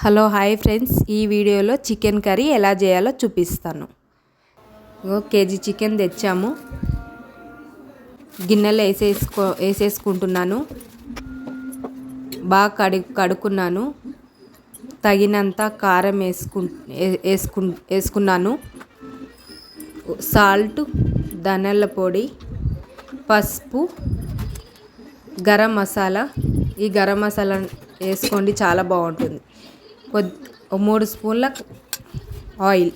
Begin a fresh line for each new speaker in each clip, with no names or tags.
Hello hi friends. ఈ వీడియోలో chicken curry ఎలా చేయాలో చూపిస్తాను. ఓ కేజీ చికెన్ తెచ్చాము. గిన్నెలో వేసేసుకో వేసేసుకుంటున్నాను. బాగా కడు కడుక్కున్నాను. తగినంత కారం వేసుకు వేసుకు వేసుకున్నాను. సాల్ట్ ధనియాల పొడి పసుపు గరం మసాలా. ఈ గరం మసాలా వేసుకోండి చాలా బాగుంటుంది. మూడు స్పూన్ల ఆయిల్.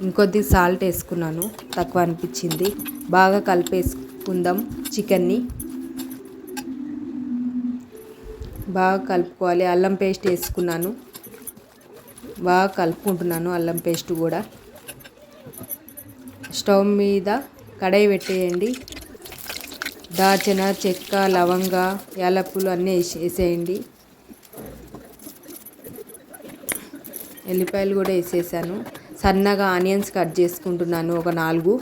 ఇంకొద్ది సాల్ట్ వేసుకున్నాను. తక్కువ అనిపించింది. బాగా కలిపేసుకుందాం చికెన్ని. బాగా కలుపుకోవాలి. అల్లం పేస్ట్ వేసుకున్నాను. బాగా కలుపుకుంటున్నాను అల్లం పేస్ట్ కూడా. స్టవ్ మీద కడాయి పెట్టేయండి. దాచిన చెక్క లవంగ యాలకులు అన్నీ వేసి వేసేయండి ఎల్లిపాయలు కూడా వేసేసాను. సన్నగా ఆనియన్స్ కట్ చేసుకుంటున్నాను. ఒక నాలుగు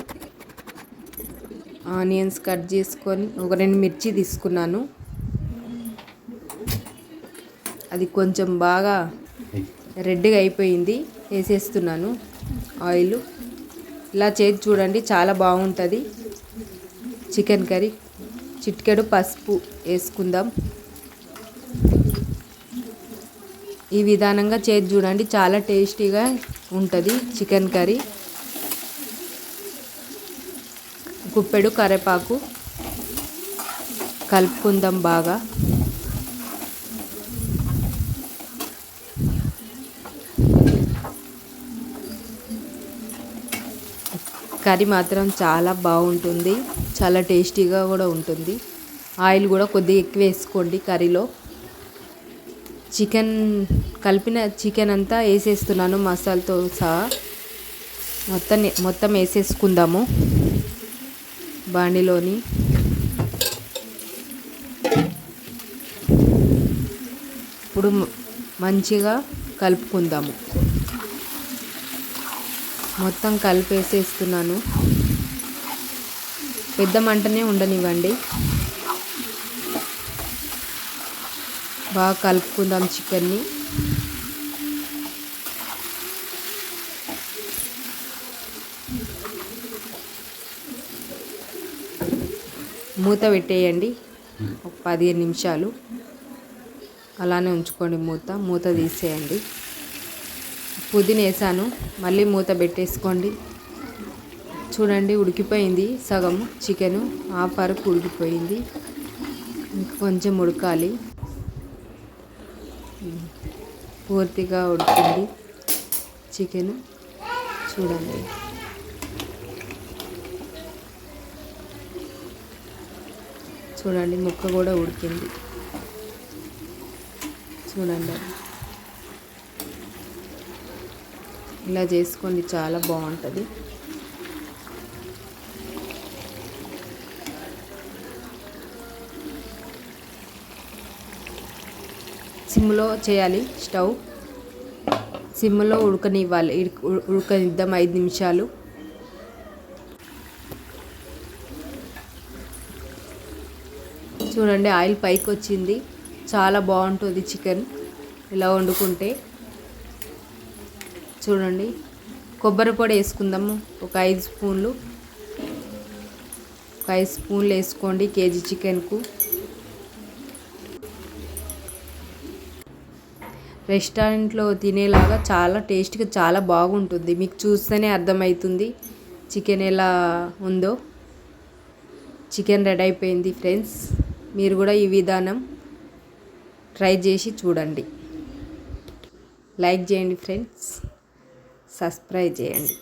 ఆనియన్స్ కట్ చేసుకొని ఒక రెండు మిర్చి తీసుకున్నాను. అది కొంచెం బాగా రెడ్గా అయిపోయింది. వేసేస్తున్నాను ఆయిల్. ఇలా చేసి చూడండి చాలా బాగుంటుంది. Chicken curry. చిటికెడు పసుపు వేసుకుందాం. ఈ విధానంగా చేసి చూడండి చాలా టేస్టీగా ఉంటుంది చికెన్ కర్రీ. గుప్పెడు కరివేపాకు కలుపుకుందాం బాగా. కర్రీ మాత్రం చాలా బాగుంటుంది చాలా టేస్టీగా కూడా ఉంటుంది. ఆయిల్ కూడా కొద్దిగా ఎక్కువ వేసుకోండి కర్రీలో. చికెన్ కలిపిన చికెన్ అంతా వేసేస్తున్నాను మసాలాతో సహా. మొత్తం మొత్తం వేసేసుకుందాము. బాండిలోని. ఇప్పుడు మంచిగా కలుపుకుందాము. మొత్తం కలిపేసేస్తున్నాను. పెద్ద మంటనే ఉండనివ్వండి. బాగా కలుపుకుందాం చికెన్ని. మూత పెట్టేయండి. ఒక పదిహేను నిమిషాలు. అలానే ఉంచుకోండి మూత. మూత తీసేయండి. పుదీన వేసాను. మళ్ళీ మూత పెట్టేసుకోండి. చూడండి ఉడికిపోయింది సగం చికెను. హాఫ్ వరకు ఉడికిపోయింది. కొంచెం ఉడకాలి. పూర్తిగా ఉడికింది చికెన్. చూడండి. చూడండి ముక్క కూడా ఉడికింది. చూడండి. ఇలా చేసుకోండి చాలా బాగుంటుంది. సిమ్లో చేయాలి స్టవ్. సిమ్లో ఉడకనివ్వాలి ఉడకనిద్దాం ఐదు నిమిషాలు. చూడండి ఆయిల్ పైకి వచ్చింది చాలా బాగుంటుంది చికెన్. ఇలా వండుకుంటే. చూడండి కొబ్బరి పొడి వేసుకుందాము. ఒక ఐదు స్పూన్లు. ఒక ఐదు స్పూన్లు వేసుకోండి కేజీ చికెన్కు. రెస్టారెంట్లో తినేలాగా చాలా టేస్ట్గా చాలా బాగుంటుంది. మీకు చూస్తేనే అర్థమవుతుంది చికెన్ ఎలా ఉందో. చికెన్ రెడీ అయిపోయింది ఫ్రెండ్స్. మీరు కూడా ఈ విధానం ట్రై చేసి చూడండి. లైక్ చేయండి ఫ్రెండ్స్. సబ్స్క్రైబ్ చేయండి.